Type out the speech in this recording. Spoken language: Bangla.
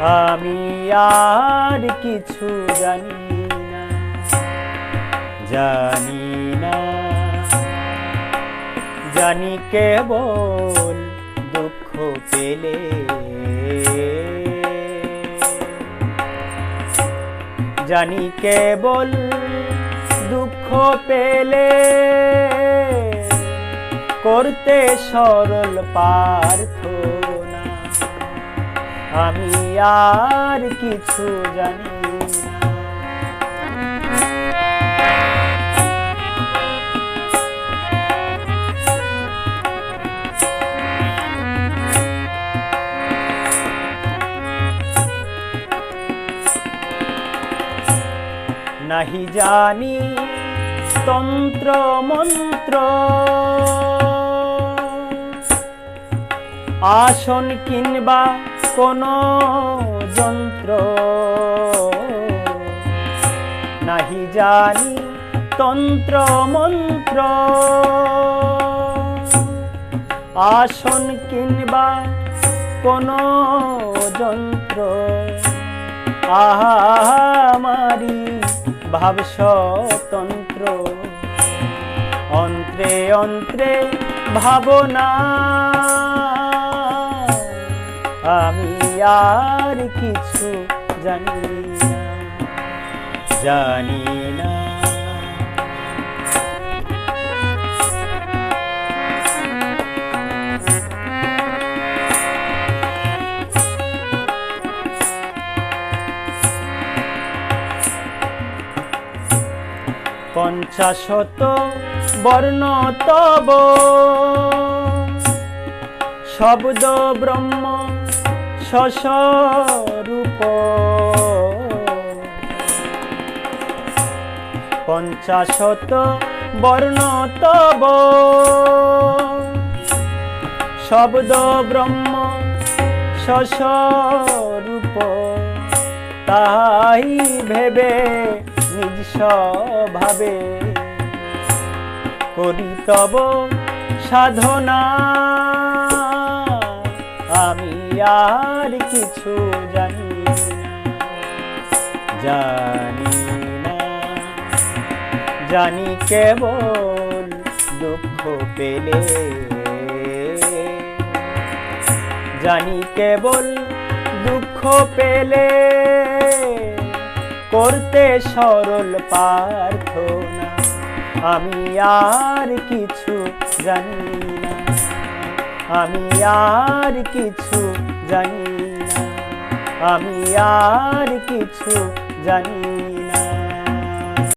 আমি আর কিছু জানি না জানি না। জানি কেবল দুঃখ পেলে। জানি কেবল দুঃখ পেলে। করতে সরল প্রার্থনা আমি আর কিছু জানি নাহি জানি তন্ত্র মন্ত্র। আসন কিংবা কোন যন্ত্র। নাহি জানি তন্ত্র মন্ত্র। আসন কিংবা কোন যন্ত্র। আহামারি ভাব স্বতন্ত্র। অন্ত্রে অন্ত্রে ভাবনা। আর কিছু জানি না। জানি না। পঞ্চাশত বর্ণ তব শব্দ ব্রহ্ম শশরূপ পঞ্চাশত বর্ণ তব। শব্দ ব্রহ্ম শশরূপ তাই ভেবে নিজ স্বভাবে করি তব সাধনা। আর কিছু জানি জানি না। জানি কেবল দুঃখ পেলে। জানি কেবল দুঃখ পেলে। করতে সরল প্রার্থনা, আমি আর কিছু জানি না। আমি আর কিছু জানি না আমি আর কিছু জানি